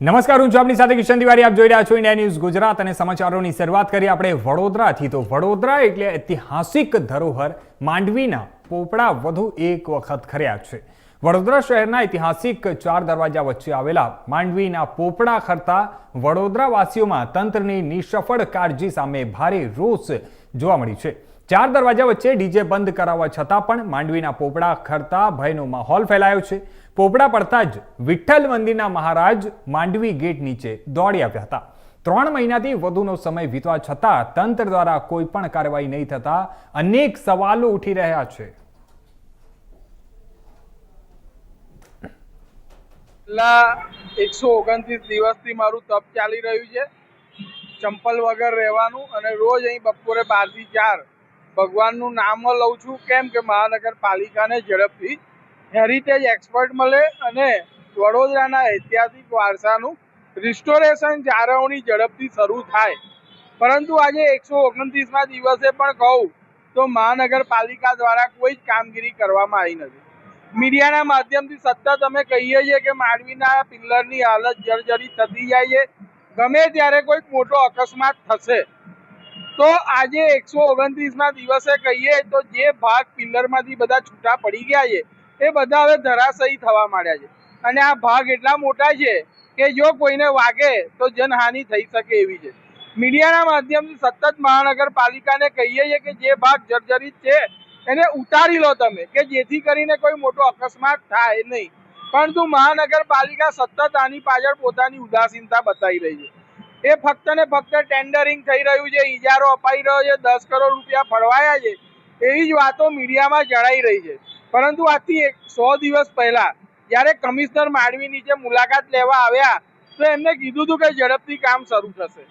નમસ્કાર, હું છું આપની સાથે કિશન તિવારી. આપ જોઈ રહ્યા છો ઇન્ડિયા ન્યૂઝ ગુજરાત અને સમાચારોની શરૂઆત કરીએ આપણે વડોદરાથી. તો વડોદરા એટલે ઐતિહાસિક ધરોહર, માંડવીના પોપડા વધુ એક વખત ખર્યા છે. વડોદરા શહેરના ઐતિહાસિક ચાર દરવાજા વચ્ચે આવેલા માંડવીના પોપડા ખરતા વડોદરાવાસીઓમાં તંત્રની નિષ્ફળ કાળજી સામે ભારે રોષ જોવા મળી છે. ચાર દરવાજા વચ્ચે ડીજે બંધ કરાવવા છતાં પણ માંડવીના પોપડા ખરતા ભયનો માહોલ ફેલાયો છે. પોપડા પડતા જ વિઠ્ઠલ મંદિરના મહારાજ માંડવી ગેટ નીચે દોડી આવ્યા હતા. ત્રણ મહિનાથી વધુનો સમય વીતવા છતાં તંત્ર દ્વારા કોઈ પણ કાર્યવાહી નહીં થતા અનેક સવાલો ઉઠી રહ્યા છે. એકસો ઓગણત્રીસ દિવસથી મારું તપ ચાલી રહ્યું છે. ચંપલ વગર રહેવાનું અને રોજ અહીં બપોરે બારથી ચાર ભગવાનનું નામ લઉં છું. કેમ કે મહાનગરપાલિકાને ઝડપથી હેરિટેજ એક્સપર્ટ મળે અને વડોદરાના ઐતિહાસિક વારસાનું રિસ્ટોરેશન જાળવણી ઝડપથી શરૂ થાય. પરંતુ આજે એકસો ઓગણત્રીસમાં દિવસે પણ કહું તો મહાનગરપાલિકા દ્વારા કોઈ જ કામગીરી કરવામાં આવી નથી. મીડિયાના માધ્યમથી સતત અમે કહીએ છીએ કે માંડવીના પિલ્લરની હાલત જર્જરિત થતી જાય છે. ગમે ત્યારે કોઈક મોટો અકસ્માત થશે તો આજે એકસો ઓગણત્રીસના દિવસે કહીએ તો જે ભાગ પિલ્લરમાંથી બધા છૂટા પડી ગયા છે, એ બધા હવે ધરાશયી થવા માંડ્યા છે. અને આ ભાગ એટલા મોટા છે કે જો કોઈને વાગે તો જનહાનિ થઈ શકે એવી છે. મીડિયાના માધ્યમથી સતત મહાનગરપાલિકાને કહીએ છીએ કે જે ભાગ જર્જરિત છે, એને ઉતારી લો તમે, કે જેથી કરીને કોઈ મોટો અકસ્માત થાય નહીં. પરંતુ મહાનગરપાલિકા સતત આની પાછળ પોતાની ઉદાસીનતા બતાવી રહી છે. એ ફક્ત ને ફક્ત ટેન્ડરિંગ થઈ રહ્યું છે ઇજારો અપાઈ રહ્યો છે, દસ કરોડ રૂપિયા ફળવાયા છે, એવી જ વાતો મીડિયામાં જણાઈ રહી છે. પરંતુ આજથી એક સો દિવસ પહેલા જ્યારે કમિશનર માંડવી નીચે મુલાકાત લેવા આવ્યા, તો એમને કીધું હતું કે ઝડપથી કામ શરૂ થશે.